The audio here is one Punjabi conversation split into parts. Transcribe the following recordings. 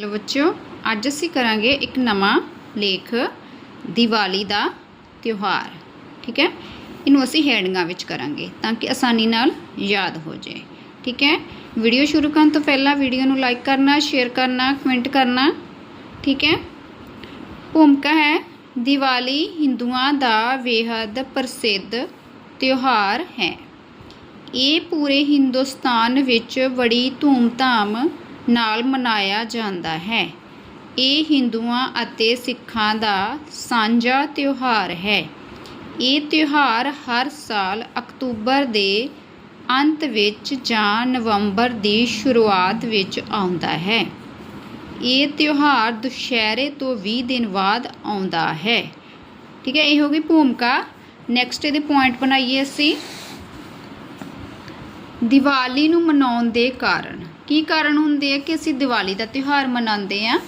ਹੈਲੋ ਬੱਚਿਓ, ਅੱਜ ਅਸੀਂ ਕਰਾਂਗੇ ਇੱਕ ਨਵਾਂ ਲੇਖ, ਦੀਵਾਲੀ ਦਾ ਤਿਉਹਾਰ, ਠੀਕ ਹੈ? ਇਹਨੂੰ ਅਸੀਂ ਹੈਡਿੰਗਾਂ ਵਿੱਚ ਕਰਾਂਗੇ ਤਾਂ ਕਿ ਆਸਾਨੀ ਨਾਲ ਯਾਦ ਹੋ ਜਾਏ, ਠੀਕ ਹੈ? ਵੀਡੀਓ ਸ਼ੁਰੂ ਕਰਨ ਤੋਂ ਪਹਿਲਾਂ ਵੀਡੀਓ ਨੂੰ ਲਾਈਕ ਕਰਨਾ, ਸ਼ੇਅਰ ਕਰਨਾ, ਕਮੈਂਟ ਕਰਨਾ, ਠੀਕ ਹੈ? ਭੂਮਿਕਾ ਹੈ, ਦੀਵਾਲੀ ਹਿੰਦੂਆਂ ਦਾ ਬੇਹੱਦ ਪ੍ਰਸਿੱਧ ਤਿਉਹਾਰ ਹੈ। ਇਹ ਪੂਰੇ ਹਿੰਦੁਸਤਾਨ ਵਿੱਚ ਬੜੀ ਧੂਮਧਾਮ ਨਾਲ ਮਨਾਇਆ ਜਾਂਦਾ ਹੈ। ਇਹ ਹਿੰਦੂਆਂ ਅਤੇ ਸਿੱਖਾਂ ਦਾ ਸਾਂਝਾ ਤਿਉਹਾਰ ਹੈ। ਇਹ ਤਿਉਹਾਰ ਹਰ ਸਾਲ ਅਕਤੂਬਰ ਦੇ ਅੰਤ ਵਿੱਚ ਜਾਂ ਨਵੰਬਰ ਦੀ ਸ਼ੁਰੂਆਤ ਵਿੱਚ ਆਉਂਦਾ ਹੈ। ਇਹ ਤਿਉਹਾਰ ਦੁਸ਼ਹਿਰੇ ਤੋਂ 20 ਦਿਨ ਬਾਅਦ ਆਉਂਦਾ ਹੈ। ਠੀਕ ਹੈ, ਇਹ ਹੋ ਗਈ ਭੂਮਿਕਾ। ਨੈਕਸਟ ਇਹਦੇ ਪੁਆਇੰਟ ਬਣਾਈਏ ਅਸੀਂ। ਦੀਵਾਲੀ ਨੂੰ ਮਨਾਉਣ ਦੇ ਕਾਰਨ। ਕੀ ਕਾਰਨ ਹੁੰਦੇ ਆ ਕਿ ਅਸੀਂ ਦੀਵਾਲੀ ਦਾ ਤਿਉਹਾਰ ਮਨਾਉਂਦੇ ਆ?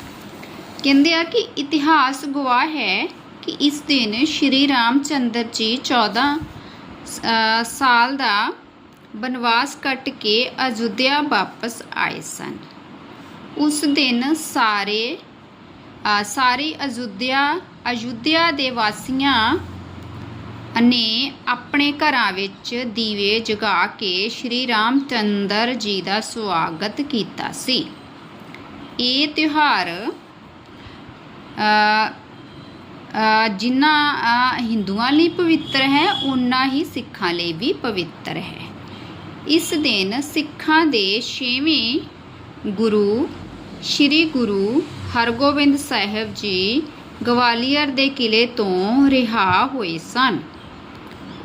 ਕਹਿੰਦੇ ਆ ਕਿ ਇਤਿਹਾਸ ਗਵਾਹ ਹੈ ਕਿ ਇਸ ਦਿਨ ਸ਼੍ਰੀ ਰਾਮ ਚੰਦਰ ਜੀ 14 ਸਾਲ ਦਾ ਬਨਵਾਸ ਕੱਟ ਕੇ ਅਯੁੱਧਿਆ ਵਾਪਸ ਆਏ ਸਨ। ਉਸ ਦਿਨ ਸਾਰੇ ਅ, ਸਾਰੀ ਅਯੁੱਧਿਆ ਅਯੁੱਧਿਆ ਦੇ ਵਾਸੀਆਂ ਨੇ ਆਪਣੇ ਘਰਾਂ ਵਿੱਚ ਦੀਵੇ ਜਗਾ ਕੇ ਸ਼੍ਰੀ ਰਾਮ ਚੰਦਰ ਜੀ ਦਾ ਸਵਾਗਤ ਕੀਤਾ ਸੀ। ਇਹ ਤਿਉਹਾਰ ਜਿਨ੍ਹਾਂ ਹਿੰਦੂਆਂ ਲਈ ਪਵਿੱਤਰ ਹੈ ਉਨਾ ਹੀ ਸਿੱਖਾਂ ਲਈ ਵੀ ਪਵਿੱਤਰ ਹੈ। ਇਸ ਦਿਨ ਸਿੱਖਾਂ ਦੇ ਛੇਵੇਂ ਗੁਰੂ ਸ਼੍ਰੀ ਗੁਰੂ ਹਰਗੋਬਿੰਦ ਸਾਹਿਬ ਜੀ ਗਵਾਲੀਅਰ ਦੇ ਕਿਲੇ ਤੋਂ ਰਿਹਾ ਹੋਏ ਸਨ।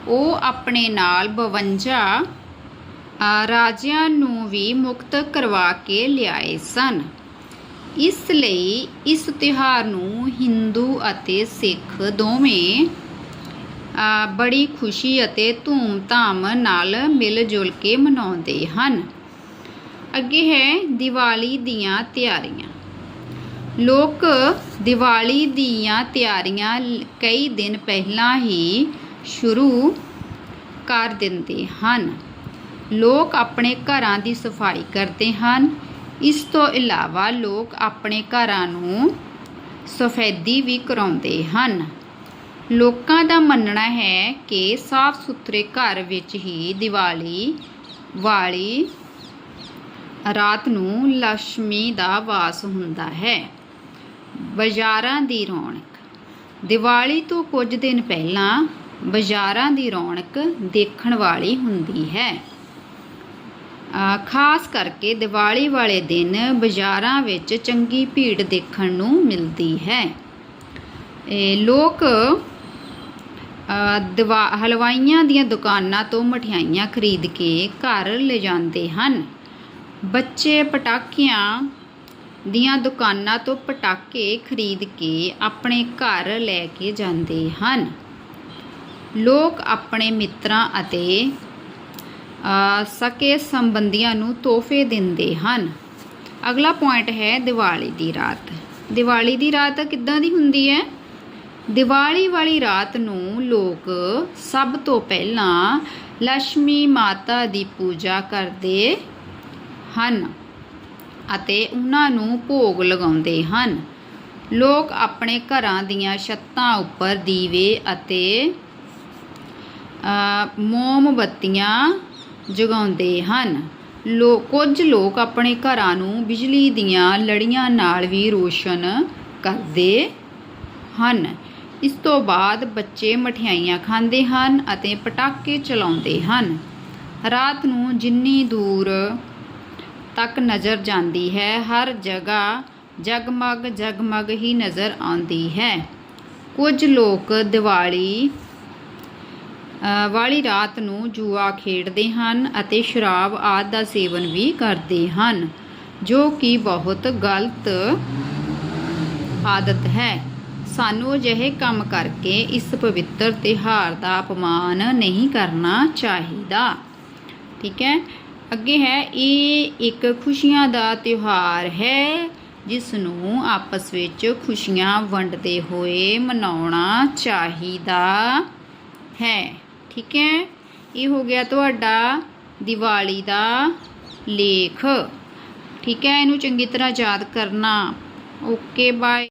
ਉਹ ਆਪਣੇ ਨਾਲ 52 ਰਾਜਿਆਂ ਨੂੰ ਵੀ ਮੁਕਤ ਕਰਵਾ ਕੇ ਲਿਆਏ ਸਨ। ਇਸ ਲਈ ਇਸ ਤਿਉਹਾਰ ਨੂੰ ਹਿੰਦੂ ਅਤੇ ਸਿੱਖ ਦੋਵੇਂ ਬੜੀ ਖੁਸ਼ੀ ਅਤੇ ਧੂਮ-ਧਾਮ ਨਾਲ ਮਿਲ ਜੁਲ ਕੇ ਮਨਾਉਂਦੇ ਹਨ। ਅੱਗੇ ਹੈ ਦੀਵਾਲੀ ਦੀਆਂ ਤਿਆਰੀਆਂ। ਲੋਕ ਦੀਵਾਲੀ ਦੀਆਂ ਤਿਆਰੀਆਂ ਕਈ ਦਿਨ ਪਹਿਲਾਂ ਹੀ ਸ਼ੁਰੂ ਕਰ ਦਿੰਦੇ ਹਨ। ਲੋਕ ਆਪਣੇ ਘਰਾਂ ਦੀ ਸਫ਼ਾਈ ਕਰਦੇ ਹਨ। ਇਸ ਤੋਂ ਇਲਾਵਾ ਲੋਕ ਆਪਣੇ ਘਰਾਂ ਨੂੰ ਸਫੈਦੀ ਵੀ ਕਰਾਉਂਦੇ ਹਨ। ਲੋਕਾਂ ਦਾ ਮੰਨਣਾ ਹੈ ਕਿ ਸਾਫ਼ ਸੁਥਰੇ ਘਰ ਵਿੱਚ ਹੀ ਦੀਵਾਲੀ ਵਾਲੀ ਰਾਤ ਨੂੰ ਲక్ష్ਮੀ ਦਾ ਵਾਸ ਹੁੰਦਾ ਹੈ। ਬਾਜ਼ਾਰਾਂ ਦੀ ਰੌਣਕ। ਦੀਵਾਲੀ ਤੋਂ ਕੁਝ ਦਿਨ ਪਹਿਲਾਂ ਬਾਜ਼ਾਰਾਂ ਦੀ ਰੌਣਕ ਦੇਖਣ ਵਾਲੀ ਹੁੰਦੀ ਹੈ। ਖਾਸ ਕਰਕੇ ਦੀਵਾਲੀ ਵਾਲੇ ਦਿਨ ਬਾਜ਼ਾਰਾਂ ਵਿੱਚ ਚੰਗੀ ਭੀੜ ਦੇਖਣ ਨੂੰ ਮਿਲਦੀ ਹੈ। ਲੋਕ ਅ, ਦਿਵਾ ਹਲਵਾਈਆਂ ਦੀਆਂ ਦੁਕਾਨਾਂ ਤੋਂ ਮਠਿਆਈਆਂ ਖਰੀਦ ਕੇ ਘਰ ਲਿਜਾਂਦੇ ਹਨ। ਬੱਚੇ ਪਟਾਕਿਆਂ ਦੀਆਂ ਦੁਕਾਨਾਂ ਤੋਂ ਪਟਾਕੇ ਖਰੀਦ ਕੇ ਆਪਣੇ ਘਰ ਲੈ ਕੇ ਜਾਂਦੇ ਹਨ। ਲੋਕ ਆਪਣੇ ਮਿੱਤਰਾਂ ਅਤੇ ਸਕੇ ਸੰਬੰਧੀਆਂ ਨੂੰ ਤੋਹਫੇ ਦਿੰਦੇ ਹਨ। ਅਗਲਾ ਪੁਆਇੰਟ ਹੈ ਦੀਵਾਲੀ ਦੀ ਰਾਤ। ਦੀਵਾਲੀ ਦੀ ਰਾਤ ਕਿੱਦਾਂ ਦੀ ਹੁੰਦੀ ਹੈ? ਦੀਵਾਲੀ ਵਾਲੀ ਰਾਤ ਨੂੰ ਲੋਕ ਸਭ ਤੋਂ ਪਹਿਲਾਂ ਲక్ష్ਮੀ ਮਾਤਾ ਦੀ ਪੂਜਾ ਕਰਦੇ ਹਨ ਅਤੇ ਉਹਨਾਂ ਨੂੰ ਭੋਗ ਲਗਾਉਂਦੇ ਹਨ। ਲੋਕ ਆਪਣੇ ਘਰਾਂ ਦੀਆਂ ਛੱਤਾਂ ਉੱਪਰ ਦੀਵੇ ਅਤੇ ਮੋਮਬੱਤੀਆਂ ਜਗਾਉਂਦੇ ਹਨ। ਲੋ, ਕੁਝ ਲੋਕ ਆਪਣੇ ਘਰਾਂ ਨੂੰ ਬਿਜਲੀ ਦੀਆਂ ਲੜੀਆਂ ਨਾਲ ਵੀ ਰੋਸ਼ਨ ਕਰਦੇ ਹਨ। ਇਸ ਤੋਂ ਬਾਅਦ ਬੱਚੇ ਮਠਿਆਈਆਂ ਖਾਂਦੇ ਹਨ ਅਤੇ ਪਟਾਕੇ ਚਲਾਉਂਦੇ ਹਨ। ਰਾਤ ਨੂੰ ਜਿੰਨੀ ਦੂਰ ਤੱਕ ਨਜ਼ਰ ਜਾਂਦੀ ਹੈ, ਹਰ ਜਗ੍ਹਾ ਜਗਮਗ ਜਗਮਗ ਹੀ ਨਜ਼ਰ ਆਉਂਦੀ ਹੈ। ਕੁਝ ਲੋਕ ਦੀਵਾਲੀ ਵਾਲੀ ਰਾਤ ਨੂੰ ਜੂਆ ਖੇਡਦੇ ਹਨ ਅਤੇ ਸ਼ਰਾਬ ਆਦਿ ਦਾ ਸੇਵਨ ਵੀ ਕਰਦੇ ਹਨ, ਜੋ ਕਿ ਬਹੁਤ ਗਲਤ ਆਦਤ ਹੈ। ਸਾਨੂੰ ਅਜਿਹੇ ਕੰਮ ਕਰਕੇ ਇਸ ਪਵਿੱਤਰ ਤਿਉਹਾਰ ਦਾ ਅਪਮਾਨ ਨਹੀਂ ਕਰਨਾ ਚਾਹੀਦਾ। ਠੀਕ ਹੈ? ਅੱਗੇ ਹੈ, ਇਹ ਇੱਕ ਖੁਸ਼ੀਆਂ ਦਾ ਤਿਉਹਾਰ ਹੈ, ਜਿਸ ਨੂੰ ਆਪਸ ਵਿੱਚ ਖੁਸ਼ੀਆਂ ਵੰਡਦੇ ਹੋਏ ਮਨਾਉਣਾ ਚਾਹੀਦਾ ਹੈ। ਠੀਕ ਹੈ? ਇਹ ਹੋ ਗਿਆ ਤੁਹਾਡਾ ਦੀਵਾਲੀ ਦਾ ਲੇਖ। ਠੀਕ ਹੈ? ਇਹਨੂੰ ਚੰਗੀ ਤਰ੍ਹਾਂ ਯਾਦ ਕਰਨਾ। Okay bye